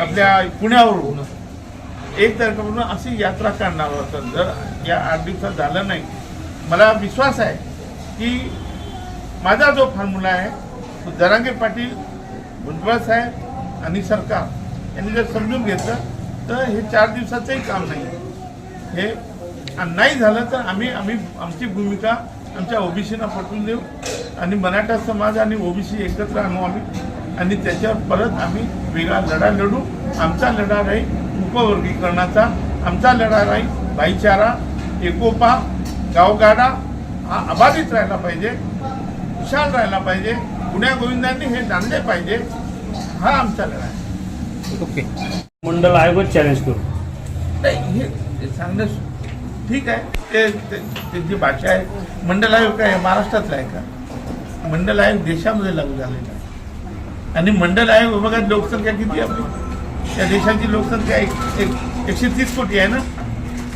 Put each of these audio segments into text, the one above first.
आपल्या पुण्यावरून एक तारखेपासून अशी यात्रा काढणार होतं. जर या आठ दिवसात झालं नाही मला विश्वास आहे की माझा जो फॉर्म्युला आहे तो जरांगे पाटील भुजबळ साहेब आणि सरकार यांनी जर समजून घेतलं तर हे चार दिवसाचंही काम नाही. हे नाही झालं तर आम्ही आम्ही आमची भूमिका आमच्या ओबीसीना पटवून देऊ आणि मराठा समाज आणि ओबीसी एकत्र आणू आम्ही. आणि त्याच्यावर परत आम्ही वेगळा लढा लढू. आमचा लढा राहील उपवर्गीकरणाचा. आमचा लढा राहील भाईचारा एकोपा गावगाडा. हा अबाधित राहायला पाहिजे विशाल राहायला पाहिजे. पुण्या गोविंदांनी हे जाणले पाहिजे. हा आमचा लढा आहे. ओके. मंडल आयोगच चॅलेंज करू. नाही हे सांगणं ठीक आहे. ते ते- त्यांची भाषा आहे मंडल आयोग काय आहे? महाराष्ट्रातला आहे का? मंडल आयोग देशामध्ये लागू झालेला आहे. आणि मंडल आयोग विभागात लोकसंख्या किती आहे आपली. त्या देशाची लोकसंख्या एक एकशे तीस कोटी आहे ना?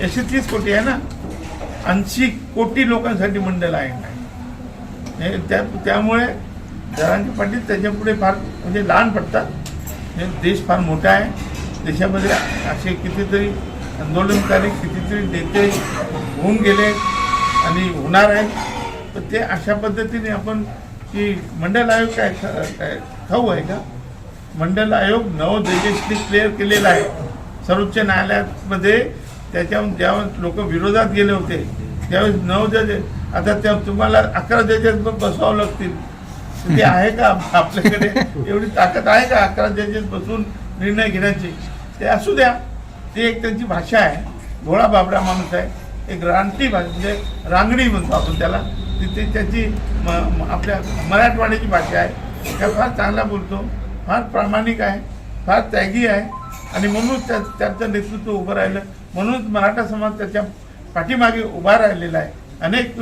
एकशे तीस कोटी आहे ना? ऐंशी कोटी लोकांसाठी मंडल आयोग आहे. हे त्या त्यामुळे जरांगे पाटील त्याच्यापुढे फार म्हणजे लहान पडतात. हे देश फार मोठा आहे. देशामध्ये असे कितीतरी आंदोलनकारी कितीतरी नेते होऊन गेले आणि होणार आहेत. तर ते अशा पद्धतीने आपण की मंडल आयोग काय काय ठाऊ आहे का? मंडल आयोग नव देशस्थिती क्लिअर केलेला आहे. सर्वोच्च न्यायालयामध्ये त्याच्या ज्यावेळेस लोक विरोधात गेले होते त्यावेळेस नऊ जज आता त्या तुम्हाला अकरा जजेस बसवावं लागतील. ते आहे का आपल्याकडे? एवढी ताकद आहे का अकरा जजेस बसून निर्णय घेण्याची? ते असू द्या. ती एक त्यांची भाषा आहे. भोळा बाबरा माणूस आहे. एक रानटी भाषा म्हणजे रांगडी म्हणतो आपण त्याला. तिथे त्याची म- आपल्या मराठवाड्याची भाषा आहे. त्या फार चांगला बोलतो. फार प्रामाणिक आहे. फार त्यागी आहे. आणि म्हणून त्या त्याचं नेतृत्व उभं राहिलं. म्हणून मराठा समाज त्याच्या पाठीमागे उभा राहिलेला आहे. अनेक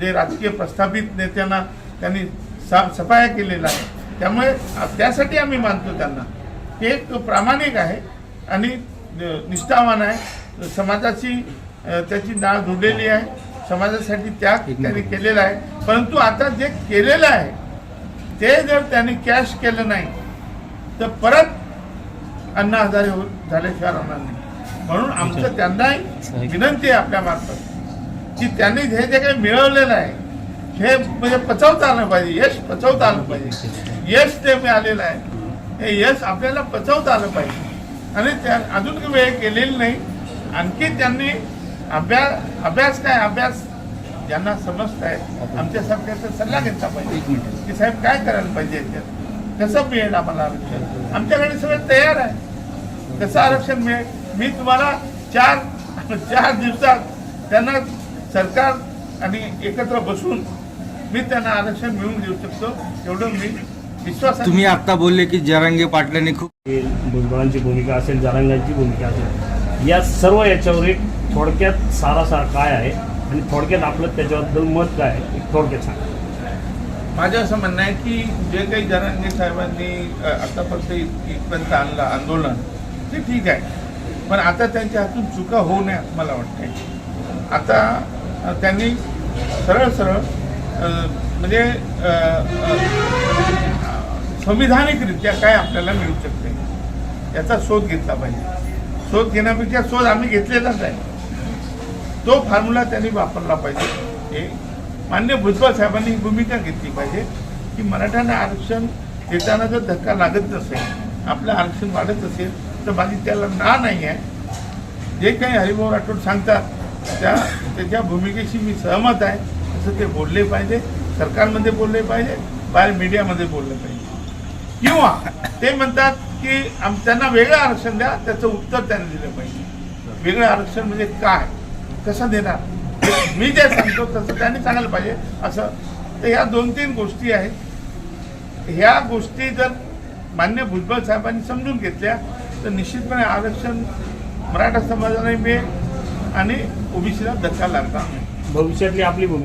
जे राजकीय प्रस्थापित नेत्यांना त्यांनी सा सफाया केलेला आहे. त्यामुळे त्यासाठी आम्ही मानतो त्यांना. ते एक प्रामाणिक आहे आणि निष्ठावान आहे. समाजाची त्याची नाळ जुडलेली आहे. समाजासाठी त्याग त्यांनी केलेला आहे. परंतु आता जे केलेलं आहे ते जर त्यांनी कॅश केलं नाही तर परत अण्णा हजारे झाल्याशिवाय राहणार नाही. म्हणून आमचं त्यांनाही विनंती आहे आपल्या मार्फत की त्यांनी हे जे काही मिळवलेलं आहे हे म्हणजे पचवता आलं पाहिजे यश पचवता आलं पाहिजे. यश ते मिळालेलं आहे हे यश आपल्याला पचवता आलं पाहिजे. आणि त्या अजून काही वेळ केलेली नाही. आणखी त्यांनी अभ्यास अभ्यास काय अभ्यास ज्यांना समजत आहे आमच्यासारख्याचा सल्ला घेतला पाहिजे. की साहेब काय करायला पाहिजे याच्यात कसं मिळेल आम्हाला आरक्षण? आमच्याकडे सगळं तयार आहे. कसं आरक्षण मिळेल? मी तुम्हाला चार चार दिवसात त्यांना सरकार आणि एकत्र बसून मी त्यांना आरक्षण मिळवून देऊ शकतो एवढं मी विश्वास तुम्ही आता बोलले की जरांगे पाटलांनी खूप हे भुजबळांची भूमिका असेल जारांगांची भूमिका असेल या सर्व याच्यावर एक थोडक्यात सारासार काय आहे आणि थोडक्यात आपलं त्याच्याबद्दल मत काय आहे? एक थोडक्यात सांगा. माझं असं म्हणणं आहे की जे काही जरांगे साहेबांनी आतापर्यंत इथपर्यंत आणलं आंदोलन ते ठीक आहे. पण आता त्यांच्या हातून चुका होऊ नये असं मला वाटतंय. आता त्यांनी सरळ सरळ म्हणजे संविधानिकरित्या काय आपल्याला मिळू शकते? याचा शोध घेतला पाहिजे. शोध घेण्यापेक्षा शोध आम्ही घेतलेलाच आहे. तो फॉर्म्युला त्यांनी वापरला पाहिजे. हे मान्य भुजबळ साहेबांनी ही भूमिका घेतली पाहिजे की मराठ्यांना आरक्षण देताना जर धक्का लागत नसेल आपलं आरक्षण वाढत असेल तर माझी त्याला ना नाही आहे. जे काही हरिभाऊ राठोड सांगतात त्या त्याच्या भूमिकेशी मी सहमत आहे. असं ते बोलले पाहिजे सरकारमध्ये बोलले पाहिजे बाहेर मीडियामध्ये बोललं पाहिजे. किंवा ते म्हणतात की आम त्यांना वेगळं आरक्षण द्या त्याचं उत्तर त्यांनी दिलं पाहिजे. वेगळं आरक्षण म्हणजे काय? कसा देणार? मी जे सांगतो तसं त्यांनी सांगायला पाहिजे. असं तर ह्या दोन तीन गोष्टी आहेत. ह्या गोष्टी जर मान्य भुजबळ साहेबांनी समजून घेतल्या तर निश्चितपणे आरक्षण मराठा समाजाने मिळेल आणि ओबीसीला धक्का लागणार नाही. भविष्यातली आपली